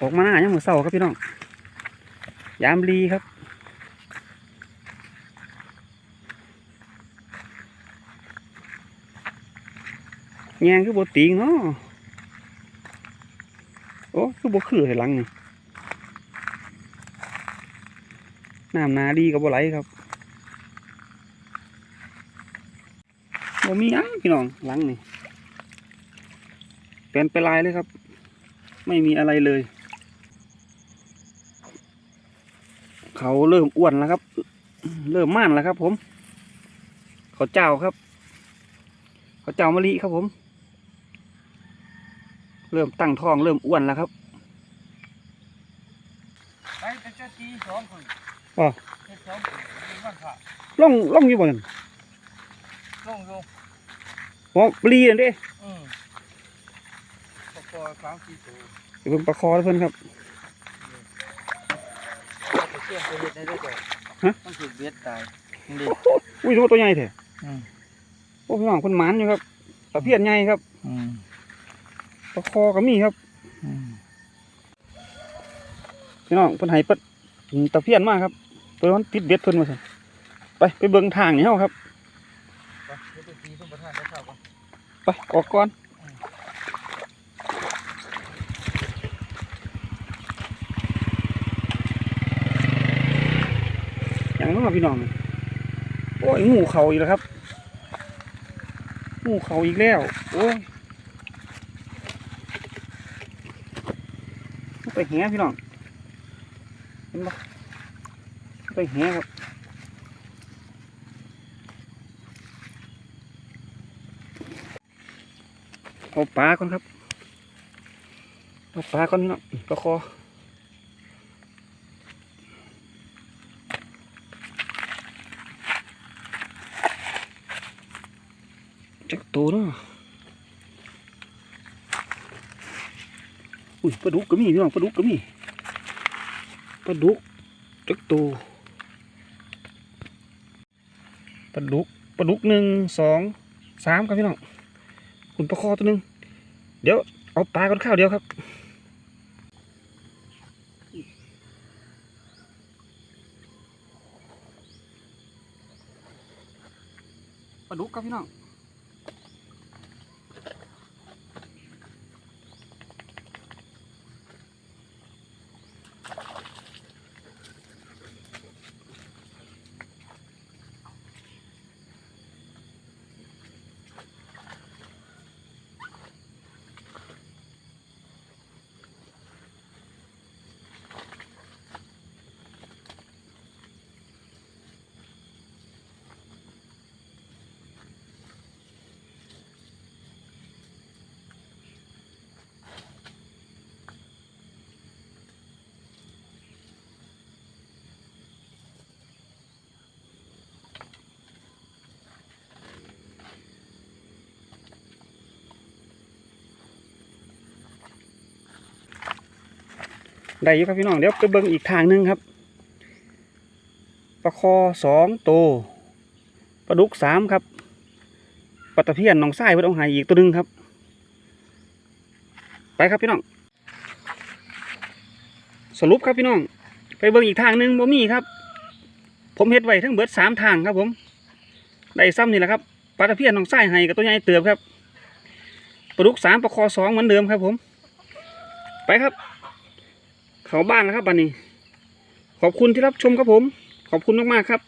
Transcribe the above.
ออกมาหน้ายังมือเศร้าครับพี่น้อง ยามรีครับ แงงคือบติงเนาะโอ้คือบคือให้หลังนี่น้ำนาดีกับบไหลครับบ่มีหยังพี่น้องหลังนี่เป็นไปลายเลยครับ ไม่มีอะไรเลย เขาเริ่มอ้วนแล้วครับ เริ่มม่านแล้วครับ ผม เขาเจ้าครับ เขาเจ้ามะลิครับผม เริ่มตั้งท้องเริ่มอ้วนแล้วครับไปแต่เจ้าตีสองคนอ๋อเฮ็ดสองคนมีวันพระล่องล่องอยู่บนลงลงหมอปลีนั่นเด้อืมปกคอสามสี่ตัวเดี๋ยวเพิ่นประคอให้เพิ่นครับ เอาไปเชี่ยงไปเฮ็ดได้ด้วยจ้ะฮะ มันถูกเบียดตายนี่ดิอุ้ยตัวตัวใหญ่แท้อืมโอ้พี่น้องเพิ่นหมานอยู่ครับตะเพียนใหญ่ครับอืมประคอก็มีครับอืมพี่น้องเพิ่นให้ปัดตะเพียนมากครับเพิ่นมันติดเบ็ดเพิ่นมาซั่นไปไปเบิ่งทางนี่เฮาครับไปเฮ็ดไปตีทุกประธานได้เท่ากันไปออกก่อน อย่างนั้นพี่น้องโอ้ยงูเขาอีกแล้วครับงูเขาอีกแล้ว โอ้ยไปแหพี่น้องเห็นปะไปแหครับเอาปลาก่อนครับเอาปลาก่อนพี่น้องปลาคอ จักตัวเนาะอุ้ยปลาดุกก็มีพี่น้องปลาดุกก็มีปลาดุกจักตัวปลาดุกปลาดุกหนึ่งสองสามครับพี่น้องคุณปลาคอตัวหนึ่งเดี๋ยวเอาปลาก่อนข้าวเดียวครับปลาดุกครับพี่น้อง ได้อยู่ครับพี่น้องเดี๋ยวไปเบิ่งอีกทางหนึงครับปลาคอสองตัวปลาดุกสามครับปลาตะเพียนหนองทรายเพิ่นเอาหายอีกตัวหนึงครับ ไปครับพี่น้อง สรุปครับพี่น้อง ไปเบิ่งอีกทางหนึงบ่มีครับ ผมเฮ็ดไว้ทั้งเบิดสามทางครับผมได้ซ้ำนี่แหละครับปลาตะเพียนหนองทรายกับตัวใหญ่เติบครับปลาดุกสามปลาคอสองเหมือนเดิมครับผม ไปครับ เขาบ้านนะครับบันนี้ ขอบคุณที่รับชมครับผม ขอบคุณมากๆครับ